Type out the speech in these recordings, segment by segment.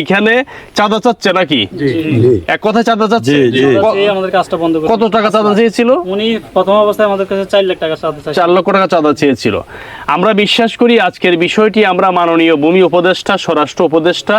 এখানে চাঁদা চাচ্ছে নাকি? এক কথা চাঁদা চাচ্ছে? আমাদের কাজটা বন্ধ কত টাকা চাঁদা চেয়েছিল? উনি প্রথম অবস্থায় আমাদের কাছে চার লাখ টাকা চাইছে। চার লক্ষ টাকা চাঁদা চেয়েছিল। আমরা বিশ্বাস করি আজকের বিষয়টি আমরা মাননীয় ভূমি উপদেষ্টা স্বরাষ্ট্র উপদেষ্টা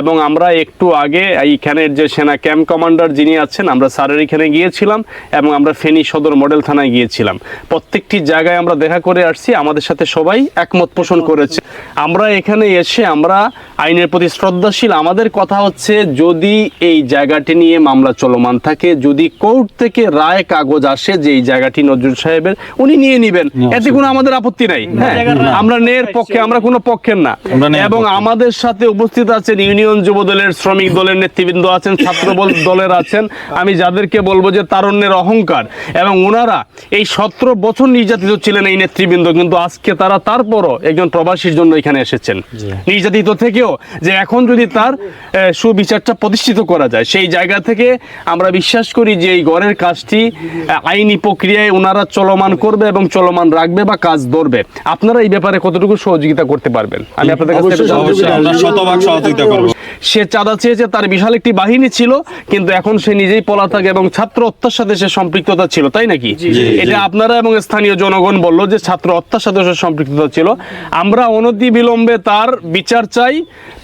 এবং আমরা একটু আগে এইখানের যে সেনা ক্যাম্প কমান্ডার যিনি আছেন আমরা স্যারের এখানে গিয়েছিলাম এবং আমরা ফেনী সদর মডেল থানায় গিয়েছিলাম। প্রত্যেকটি জায়গায় আমরা দেখা করে আসছি আমাদের সাথে সবাই একমত পোষণ করেছে। আমরা এখানে এসে আমরা আইনের প্রতি শ্রদ্ধাশীল। আমাদের কথা হচ্ছে যদি এই জায়গাটি নিয়ে মামলা চলমান থাকে যদি কোর্ট থেকে রায় কাগজ আসে যে এই জায়গাটি নজরুল সাহেবের উনি নিয়ে নেবেন। এতে কোনো আমাদের আপত্তি নাই। হ্যাঁ আমরা নের পক্ষে আমরা কোনো পক্ষের না। এবং আমাদের সাথে উপস্থিত আছেন ইউনিয়ন যুব দলের শ্রমিক দলের নেতৃবৃন্দ আছেন ছাত্র দলের আছেন। আমি যাদেরকে বলব যে তারণ্যের অহংকার এবং ওনারা এই সতেরো বছর নির্যাতিত ছিলেন এই নেতৃবৃন্দ। কিন্তু আজকে তারা তারপরও একজন প্রবাসীর জন্য এখানে এসেছেন। নির্যাতিত থেকেও যে এখন যদি তার সুবিচারটা প্রতিষ্ঠিত করা যায় সেই জায়গা থেকে আমরা বিশ্বাস করি যে এই গড়ের কাজটি আইনি প্রক্রিয়ায় ওনারা চলমান করবে এবং চলমান রাখবে বা কাজ ধরবে। আপনারা এই ব্যাপারে কতটুকু সহযোগিতা করতে পারবেন? আমি আপনাদের কাছ শতভাগ সহযোগিতা করব। সে চাঁদা চেয়েছে তার বিশাল একটি বাহিনী ছিল কিন্তু এখন সে নিজেই পলাতক এবং ছাত্র হত্যার সাথে সে সম্পৃক্ততা ছিল তাই নাকি? এটা আপনারা এবং স্থানীয় জনগণ বলল যে ছাত্র হত্যার সাথে সে সম্পৃক্ততা ছিল। আমরা অনতি বিলম্বে তার বিচার চাই।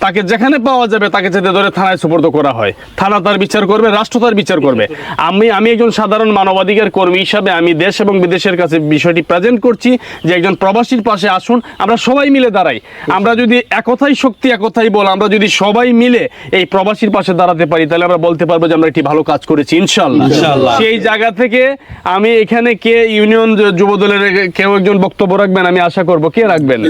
তাকে যেখানে পাওয়া যাবে তাকে যাতে ধরে থানায় সুপর্দ করা হয়। থানা তার বিচার করবে রাষ্ট্র তার বিচার করবে। আমি আমি একজন সাধারণ মানবাধিকার কর্মী হিসাবে আমি দেশ এবং বিদেশের কাছে বিষয়টি প্রেজেন্ট করছি যে একজন প্রবাসীর পাশে আসুন আমরা সবাই মিলে দাঁড়াই। আমরা যদি একথাই শক্তি একথাই বল আমরা যদি সবাই মিলে এই প্রবাসীর পাশে দাঁড়াতে পারি তাহলে আমরা বলতে পারব যে আমরা একটি ভালো কাজ করেছি ইনশাল্লাহ সেই জায়গা থেকে আমি এখানে কে ইউনিয়ন যুব দলের কেউ একজন বক্তব্য রাখবেন? আমি আশা করব। কে রাখবেন?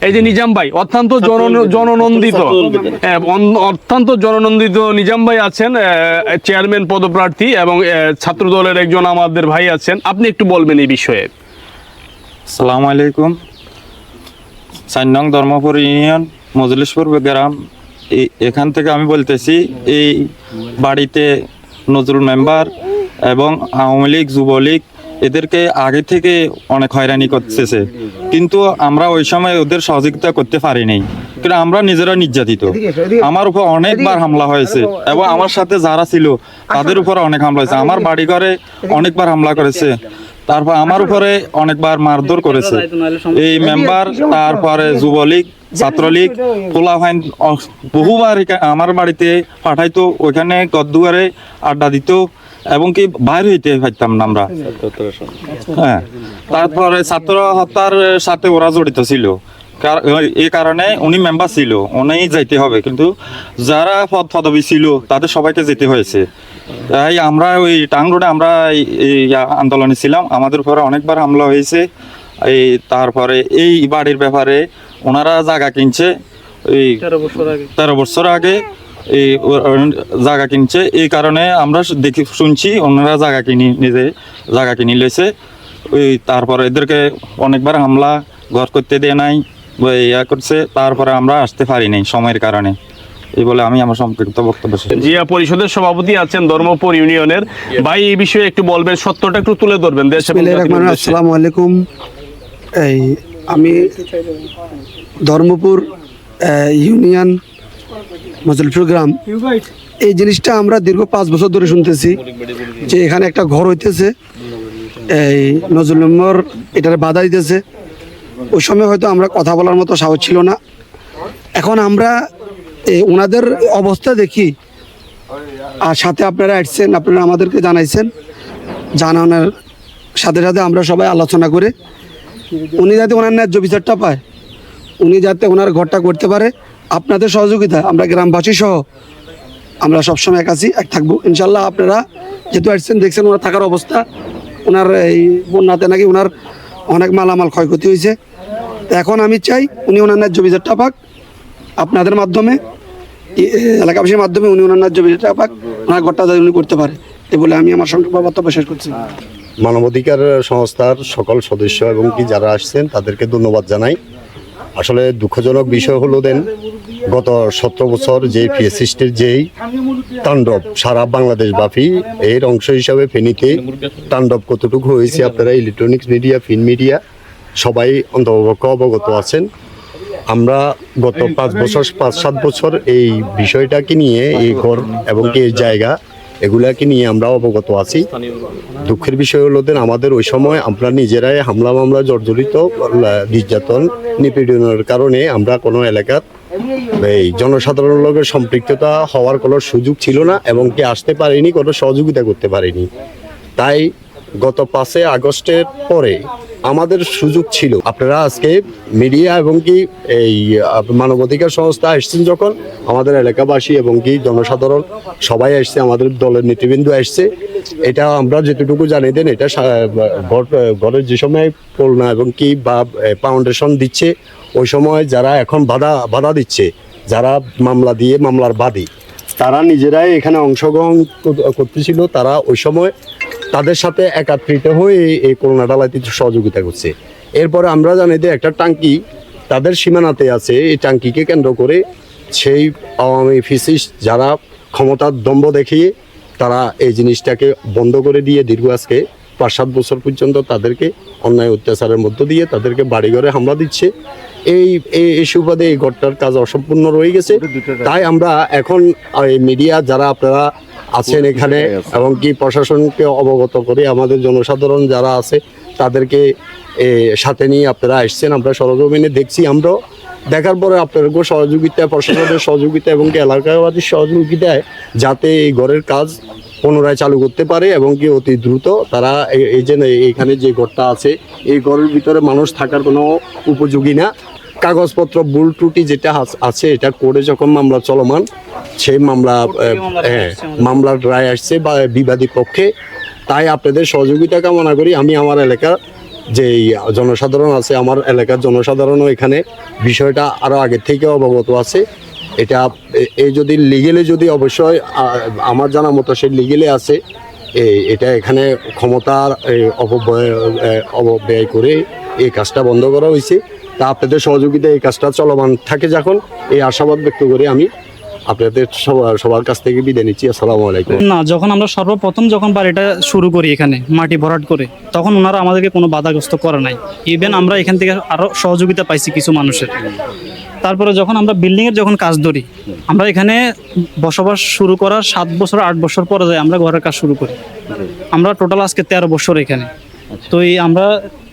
এই যে নিজাম ভাই অত্যন্ত জন- জননন্দিত। হ্যাঁ, অত্যন্ত জননন্দিত নিজাম ভাই আছেন চেয়ারম্যান পদপ্রার্থী এবং ছাত্র দলের একজন আমাদের ভাই আছেন। আপনি একটু বলবেন এই বিষয়ে। সালাম আলাইকুম। চার নং ধর্মপুর ইউনিয়ন মজলিশপুর গ্রাম। এই- এখান থেকে আমি বলতেছি এই বাড়িতে নজরুল মেম্বার এবং আওয়ামী লীগ যুবলীগ এদেরকে আগে থেকে অনেক হয়রানি করতেছে। কিন্তু আমরা ওই সময় ওদের সহযোগিতা করতে পারিনি। কিন্তু আমরা নিজেরা নির্যাতিত। আমার উপর অনেকবার হামলা হয়েছে এবং আমার সাথে যারা ছিল তাদের উপর অনেক হামলা হয়েছে। আমার বাড়ি ঘরে অনেকবার হামলা করেছে। তারপর আমার উপরে অনেকবার মারধর করেছে। এই মেম্বার তারপরে যুবলীগ ছাত্রলীগ পোলা ফাইন বহুবার আমার বাড়িতে পাঠাইতো ওইখানে গদ্দুয়ারে আড্ডা দিত। এবং কি বাইর হইতে পারতাম না আমরা। হ্যাঁ। তারপরে ছাত্র হত্যার সাথে ওরা জড়িত ছিল। এই কারণে উনি মেম্বার ছিল। উনি যাইতে হবে। কিন্তু যারা পদ পদবী ছিল তাদের সবাইকে যেতে হয়েছে। তাই আমরা ওই টাং রোডে আমরা এই- আন্দোলনে ছিলাম। আমাদের উপরে অনেকবার হামলা হয়েছে। এই তারপরে এই বাড়ির ব্যাপারে ওনারা জায়গা কিনছে। এই তেরো বছর আগে। এই জায়গা কিনছে। এই কারণে আমরা দেখি শুনছি ওনারা জায়গা কিনি নিজে জায়গা কিনে লেছে ওই তারপরে এদেরকে অনেকবার হামলা ঘর করতে দেয় নাই বা ইয়া করছে। তারপরে আমরা আসতে পারি নাই সময়ের কারণে। এই বলে আমি আমার সম্পৃক্ত বক্তব্য শেষ জিয়া পরিষদের সভাপতি আছেন ধর্মপুর ইউনিয়নের। ভাই এই বিষয়ে একটু বলবেন সত্যটা একটু তুলে ধরবেন। আসসালামু আলাইকুম। এই আমি ধর্মপুর ইউনিয়ন মজলপুর গ্রাম। এই জিনিসটা আমরা দীর্ঘ পাঁচ বছর ধরে শুনতেছি যে এখানে একটা ঘর হইতেছে। এই নজরুল নম্বর এটার বাধা দিতেছে। ওই সময় হয়তো আমরা কথা বলার মতো সাহস ছিল না। এখন আমরা এই ওনাদের অবস্থা দেখি। আর সাথে আপনারা আসছেন আপনারা আমাদেরকে জানাইছেন। জানানোর সাথে সাথে আমরা সবাই আলোচনা করে উনি যাতে ওনার ন্যায্য বিচারটা পায়। উনি যাতে ওনার ঘরটা করতে পারে, আপনাদের সহযোগিতা আমরা গ্রামবাসী সহ আমরা সবসময় এক আছি, এক থাকব। ইনশাল্লাহ আপনারা যেহেতু আসছেন, দেখছেন ওনার থাকার অবস্থা, ওনার এই বন্যাতে নাকি ওনার অনেক মালামাল ক্ষয়ক্ষতি হয়েছে। এখন আমি চাই উনি ওনার ন্যায্য বিচারটা পাক, আপনাদের মাধ্যমে এলাকাবাসীর মাধ্যমে উনি ওনার ন্যায্য বিচারটা পাক, ওনার ঘরটা যাতে উনি করতে পারে। এ বলে আমি আমার সঙ্গে বক্তব্য শেষ করছি। মানবাধিকার সংস্থার সকল সদস্য এবং কি যারা আসছেন, তাদেরকে ধন্যবাদ জানাই। আসলে দুঃখজনক বিষয় হলো দেন, গত সতেরো বছর যে পিএসিস্টের যেই তাণ্ডব, সারা বাংলাদেশ ব্যাপী এর অংশ হিসাবে ফেনীতে তাণ্ডব কতটুকু হয়েছে আপনারা ইলেকট্রনিক্স মিডিয়া ফিন মিডিয়া সবাই অন্তপক্ষ অবগত আছেন। আমরা গত পাঁচ বছর, পাঁচ সাত বছর এই বিষয়টাকে নিয়ে এই ঘর এবং এই জায়গা এগুলাকে নিয়ে আমরা অবগত আছি। দুঃখের বিষয় হলো যে আমাদের ওই সময় আমরা নিজেরাই হামলা মামলা জর্জরিত নির্যাতন, নিপীড়নের কারণে আমরা কোনো এলাকার এই জনসাধারণ লোকের সম্পৃক্ততা হওয়ার কোনো সুযোগ ছিল না এবং কি আসতে পারেনি, কোনো সহযোগিতা করতে পারেনি। তাই গত পাঁচে আগস্টের পরে আমাদের সুযোগ ছিল। আপনারা আজকে মিডিয়া এবং কি এই মানবাধিকার সংস্থা এসছেন যখন, আমাদের এলাকাবাসী এবং কি জনসাধারণ সবাই আসছে আমাদের দলের নেতৃবৃন্দ আসছে এটা আমরা যেটুকু জানিয়ে দেন, এটা ঘরের যে সময় পড়না এবং কি বা ফাউন্ডেশন দিচ্ছে, ওই সময় যারা এখন বাধা বাধা দিচ্ছে, যারা মামলা দিয়ে মামলার বাদী, তারা নিজেরাই এখানে অংশগ্রহণ কর- করতেছিল, তারা ওই সময় তাদের সাথে একাত্রিত হয়ে এই করোনা ডালাইতে সহযোগিতা করছে। এরপরে আমরা জানি যে একটা টাঙ্কি তাদের সীমানাতে আছে এই টাঙ্কিকে কেন্দ্র করে সেই আওয়ামী ফিসিস যারা ক্ষমতার দম্ভ দেখিয়ে তারা এই জিনিসটাকে বন্ধ করে দিয়ে দীর্ঘ আজকে পাঁচ সাত বছর পর্যন্ত তাদেরকে অন্যায় অত্যাচারের মধ্য দিয়ে তাদেরকে বাড়িঘরে হামলা দিচ্ছে। এই এই এই সুবাদে এই ঘরটার কাজ অসম্পূর্ণ রয়ে গেছে। তাই আমরা এখন এই মিডিয়া যারা আপনারা আছেন এখানে এবং কি প্রশাসনকে অবগত করে আমাদের জনসাধারণ যারা আছে তাদেরকে এ, সাথে নিয়ে আপনারা আসছেন। আমরা সরজমিনে দেখছি আমরাও দেখার পরে আপনাদেরকেও সহযোগিতা প্রশাসনের সহযোগিতা এবং কি এলাকাবাসীর সহযোগিতায় যাতে এই ঘরের কাজ পুনরায় চালু করতে পারে এবং কি অতি দ্রুত তারা এই যে এখানে যে ঘরটা আছে এই ঘরের ভিতরে মানুষ থাকার কোনো উপযোগী না। কাগজপত্র ভুল ত্রুটি যেটা আছে এটা করে যখন মামলা চলমান সেই মামলা হ্যাঁ মামলার রায় আসছে বা বিবাদী পক্ষে। তাই আপনাদের সহযোগিতা কামনা করি। আমি আমার এলাকার যে জনসাধারণ আছে আমার এলাকার জনসাধারণও এখানে বিষয়টা আরও আগের থেকে অবগত আছে। এটা এ- এই যদি লিগেলে যদি অবশ্যই আমার জানা মতো সে লিগেলে আছে এটা এখানে ক্ষমতার অপব্যয় অপব্যয় করে এই কাজটা বন্ধ করা হয়েছে। তা আপনাদের সহযোগিতা এই কাজটা চলমান থাকে যখন। এই আশাবাদ ব্যক্ত করে আমি আপনাদের সবার সবার কাছ থেকে বিদায় নিচ্ছি আসসালামু আলাইকুম। না যখন আমরা সর্বপ্রথম যখন বাড়িটা শুরু করি এখানে মাটি ভরাট করে তখন ওনারা আমাদেরকে কোনো বাধাগ্রস্ত করে নাই। ইভেন আমরা এখান থেকে আরও সহযোগিতা পাইছি কিছু মানুষের। তারপরে যখন আমরা বিল্ডিং এর যখন কাজ ধরি আমরা এখানে বসবাস শুরু করার সাত বছর আট বছর পরে যাই আমরা ঘরের কাজ শুরু করি। আমরা টোটাল আজকে তেরো বছর এখানে। তো এই আমরা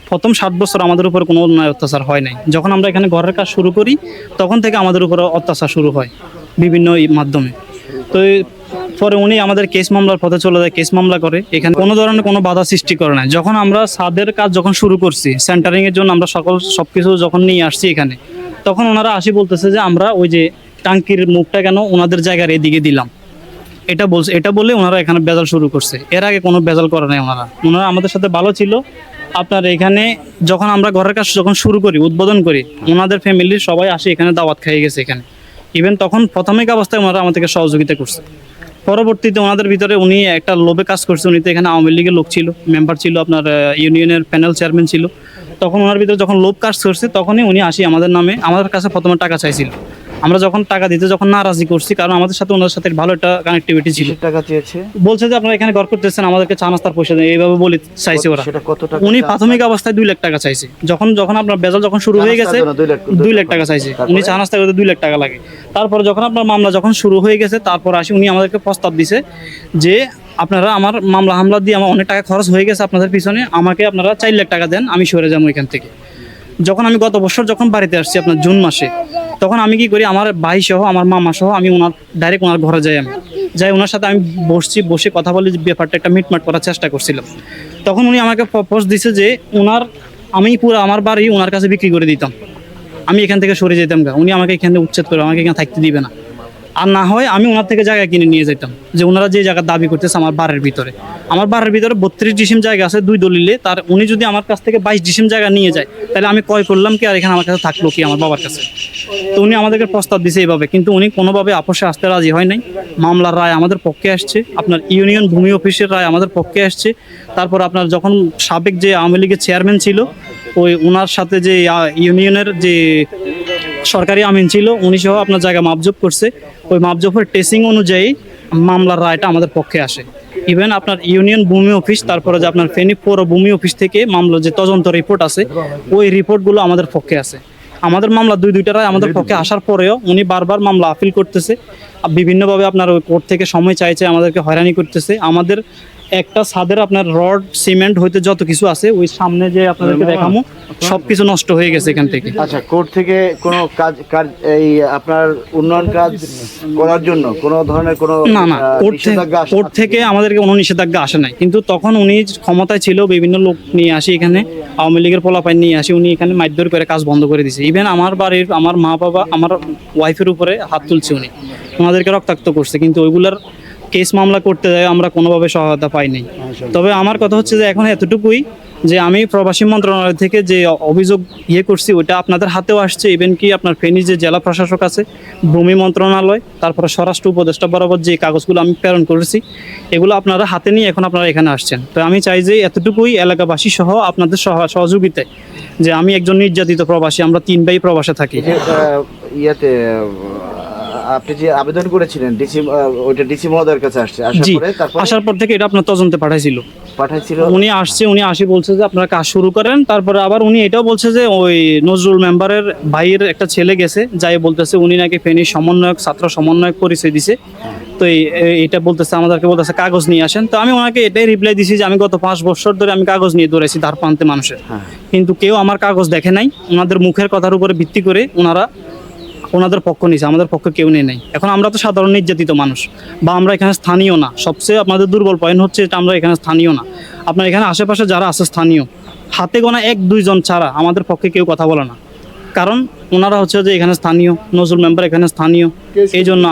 প্রথম সাত বছর আমাদের উপর কোনো অন্যায় অত্যাচার হয় নাই। যখন আমরা এখানে ঘরের কাজ শুরু করি তখন থেকে আমাদের উপর অত্যাচার শুরু হয়। বিভিন্ন মাধ্যমে। তো পরে উনি আমাদের কেস মামলার পথে চলে যায়, কেস মামলা করে। এখানে কোনো ধরনের কোনো বাধা সৃষ্টি করে না যখন আমরা সাদের কাজ যখন শুরু করছি সেন্টারিং এর জন্য আমরা সকল সবকিছু যখন নিয়ে আসছি এখানে, তখন ওনারা আসি বলতেছে যে, আমরা ওই যে টাঙ্কির মুখটা কেন ওনাদের জায়গার এদিকে দিলাম? এটা বলছে এটা বলে ওনারা এখানে বেজাল শুরু করছে। এর আগে কোনো বেজাল করে নাই ওনারা। ওনারা আমাদের সাথে ভালো ছিল। আপনার এখানে যখন আমরা ঘরের কাজ যখন শুরু করি, উদ্বোধন করি, ওনাদের ফ্যামিলির সবাই আসে এখানে দাওয়াত খাইয়ে গেছে এখানে। ইভেন তখন প্রাথমিক অবস্থায় ওনারা আমাদেরকে সহযোগিতা করছে। পরবর্তীতে ওনাদের ভিতরে উনি একটা লোভে কাজ করছে। উনি তো এখানে আওয়ামী লীগের লোক ছিল মেম্বার ছিল, আপনার ইউনিয়নের প্যানেল চেয়ারম্যান ছিল। তখন ওনার ভিতরে যখন লোভ কাজ করছে, তখনই উনি আসি আমাদের নামে, আমাদের কাছে প্রথমে টাকা চাইছিল। আমরা যখন টাকা দিতে যখন নারাজি করছি কারণ আমাদের সাথে ওনাদের সাথে ভালো একটা কানেক্টিভিটি ছিল। টাকা চেয়েছে? বলছে যে আপনারা এখানে ঘর করতেছেন আমাদেরকে চা নাস্তার পয়সা দেন। এইভাবে বলে চাইছে ওরা। সেটা কত টাকা উনি প্রাথমিক অবস্থায় দুই লাখ টাকা চাইছে। যখন যখন আপনার বেজাল যখন শুরু হয়ে গেছে দুই লাখ- টাকা চাইছে। উনি চা নাস্তা করতে দুই লাখ টাকা লাগে। তারপরে যখন আপনার মামলা যখন শুরু হয়ে গেছে তারপর আসি উনি আমাদেরকে প্রস্তাব দিছে যে আপনারা আমার মামলা হামলা দিয়ে আমার অনেক টাকা খরচ হয়ে গেছে আপনাদের পিছনে আমাকে আপনারা চার লাখ টাকা দেন আমি সরে যাব এখান থেকে। যখন আমি গত বছর যখন বাড়িতে আসছি আপনার জুন মাসে তখন আমি কি করি, আমার ভাই সহ, আমার মামা সহ, আমি ওনার ডাইরেক্ট ওনার ঘরে যাই আমি। যাই ওনার সাথে আমি বসছি, বসে কথা বলে, ব্যাপারটা একটা মিটমাট করার চেষ্টা করছিলাম। তখন উনি আমাকে প্রপোজ দিছে যে ওনার আমি পুরো আমার বাড়ি ওনার কাছে বিক্রি করে দিতাম। আমি এখান থেকে সরে যেতাম গা। উনি আমাকে এখানে উচ্ছেদ করে, আমাকে এখানে থাকতে দিবে না। আর না হয় আমি ওনার থেকে জায়গা কিনে নিয়ে যেতাম। যে ওনারা যে জায়গা দাবি করতেছে আমার বাড়ির ভিতরে। আমার বাড়ির ভিতরে বত্রিশ ডিসিম জায়গা আছে দুই দলিলে। তার উনি যদি আমার কাছ থেকে বাইশ ডিসিম জায়গা নিয়ে যায়, তাহলে আমি কয় করলাম কি আর এখানে আমার কাছে থাকল কি আমার বাবার কাছে। তো উনি আমাদেরকে প্রস্তাব দিছে এইভাবে। কিন্তু উনি কোনোভাবে আপোষে আসতে রাজি হয় নাই। মামলার রায় আমাদের পক্ষে আসছে। আপনার ইউনিয়ন ভূমি অফিসের রায় আমাদের পক্ষে আসছে। তারপর আপনার যখন সাবেক যে আওয়ামী লীগের চেয়ারম্যান ছিল, ওই ওনার সাথে যে ইউনিয়নের যে সরকারি আমিন ছিল, উনি সহ আপনার জায়গা মাপজোপ করছে। ওই মাপজোপের টেসিং অনুযায়ী মামলার রায়টা আমাদের পক্ষে আসে। ইভেন আপনার ইউনিয়ন ভূমি অফিস, তারপরে যে আপনার ফেনী পৌর ভূমি অফিস থেকে মামলার যে তদন্ত রিপোর্ট আছে, ওই রিপোর্টগুলো আমাদের পক্ষে আছে। আমাদের মামলা দুই, দুইটা রায় আমাদের পক্ষে আসার পরেও উনি বারবার মামলা আপিল করতেছে। বিভিন্নভাবে আপনার ওই কোর্ট থেকে সময় চাইছে আমাদেরকে হয়রানি করতেছে। আমাদের একটা ছাদের আপনার রড সিমেন্ট হইতে যত কিছু আছে ওই সামনে যে আপনাদেরকে দেখামো সব কিছু নষ্ট হয়ে গেছে এখান থেকে। আচ্ছা কোর্ট থেকে কোনো কাজ কাজ এই আপনার উন্নয়ন কাজ করার জন্য কোনো ধরনের কোনো না না কোর্ট থেকে কোর্ট থেকে আমাদেরকে কোনো নিষেধাজ্ঞা আসে নাই। কিন্তু তখন উনি ক্ষমতায় ছিল বিভিন্ন লোক নিয়ে আসি এখানে আওয়ামী লীগের পোলাপাই নিয়ে আসি উনি এখানে মারধর করে কাজ বন্ধ করে দিয়েছে ইভেন আমার বাড়ির আমার মা বাবা আমার ওয়াইফের উপরে হাত তুলছে উনি। ওনাদেরকে রক্তাক্ত করছে কিন্তু ওইগুলার কেস মামলা করতে যায় আমরা কোনোভাবে সহায়তা পাইনি তবে আমার কথা হচ্ছে যে এখন এতটুকুই যে আমি প্রবাসী মন্ত্রণালয় থেকে যে অভিযোগ ইয়ে করছি ওইটা আপনাদের হাতেও আসছে। ইভেন কি আপনার ফেনী যে জেলা প্রশাসক আছে ভূমি মন্ত্রণালয় তারপরে স্বরাষ্ট্র উপদেষ্টা বরাবর যে কাগজগুলো আমি প্রেরণ করেছি এগুলো আপনারা হাতে নিয়ে এখন আপনারা এখানে আসছেন। তো আমি চাই যে এতটুকুই এলাকাবাসী সহ আপনাদের সহ- সহযোগিতায় যে আমি একজন নির্যাতিত প্রবাসী আমরা তিন ভাই প্রবাসে থাকি। ইয়েতে আপনি যে আবেদন করেছিলেন ডিসি ওইটা ডিসি মহোদয়ের কাছে আসছে। আসার পরে তারপর আসার পর থেকে এটা আপনার তদন্তে পাঠাইছিল। পাঠাইছিল। উনি আসছে উনি আসি বলছে যে আপনারা কাজ শুরু করেন। তারপরে আবার উনি এটাও বলছে যে ওই নজরুল মেম্বারের ভাইয়ের একটা ছেলে গেছে। যাই বলতেছে উনি নাকি ফেনীর সমন্বয়ক ছাত্র সমন্বয়ক পরিচয় দিছে। তো এটা বলতেছে আমাদেরকে বলতেছে কাগজ নিয়ে আসেন। তো আমি ওনাকে এটাই রিপ্লাই দিছি যে আমি গত পাঁচ বছর ধরে আমি কাগজ নিয়ে দৌড়াইছি ধার প্রান্তে মানুষের। কিন্তু কেউ আমার কাগজ দেখে নাই। ওনাদের মুখের কথার উপরে ভিত্তি করে ওনারা ওনাদের পক্ষ নিয়েছে আমাদের পক্ষ কেউ নেই নাই। এখন আমরা তো সাধারণ নির্যাতিত মানুষ বা আমরা এখানে স্থানীয় না। সবচেয়ে আপনাদের দুর্বল পয়েন্ট হচ্ছে এটা আমরা এখানে স্থানীয় না। আপনার এখানে আশেপাশে যারা আছে স্থানীয় হাতে গোনা এক দুইজন ছাড়া আমাদের পক্ষে কেউ কথা বলে না। কারণ ওনারা হচ্ছে যে এখানে স্থানীয় নজরুল মেম্বার এখানে স্থানীয়। এই জন্য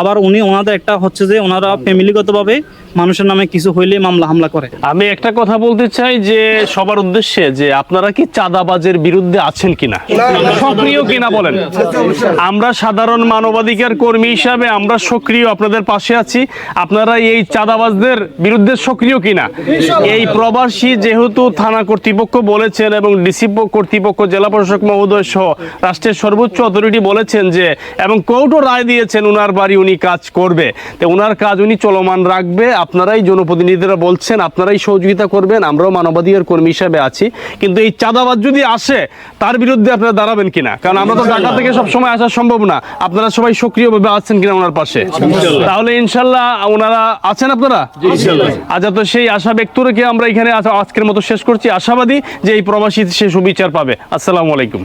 আবার উনি ওনাদের একটা হচ্ছে যে ওনারা ফ্যামিলিগতভাবে মানুষের নামে কিছু হইলে মামলা হামলা করে। আমি একটা কথা বলতে চাই যে সবার উদ্দেশ্যে যে আপনারা কি চাঁদাবাজের বিরুদ্ধে আছেন কিনা? সক্রিয় কিনা বলেন? আমরা সাধারণ মানবাধিকার কর্মী হিসাবে আমরা সক্রিয় আপনাদের পাশে আছি। আপনারা এই চাঁদাবাজদের বিরুদ্ধে সক্রিয় কিনা? এই প্রবাসী যেহেতু থানা কর্তৃপক্ষ বলেছেন এবং ডিসি কর্তৃপক্ষ জেলা প্রশাসক মহোদয় সহ রাষ্ট্রের সর্বোচ্চ অথরিটি বলেছেন যে এবং কোর্টও রায় দিয়েছেন উনার বাড়ি উনি কাজ করবে। তো উনার কাজ উনি চলমান রাখবে। আপনারাই জনপ্রতিনিধিরা বলছেন আপনারাই সহযোগিতা করবেন আমরাও মানবাধিকার কর্মী হিসাবে আছি। কিন্তু এই চাঁদাবাজ যদি আসে তার বিরুদ্ধে আপনারা দাঁড়াবেন কিনা? কারণ আমরা তো ঢাকা থেকে সব সময় আসা সম্ভব না। আপনারা সবাই সক্রিয়ভাবে আছেন কিনা ওনার পাশে? তাহলে ইনশাল্লাহ ওনারা আছেন আপনারা? আচ্ছা তো সেই আশা ব্যক্ত রেখে আমরা এখানে আজকের মতো শেষ করছি। আশাবাদী যে এই প্রবাসী সে সুবিচার পাবে। আসসালামু আলাইকুম।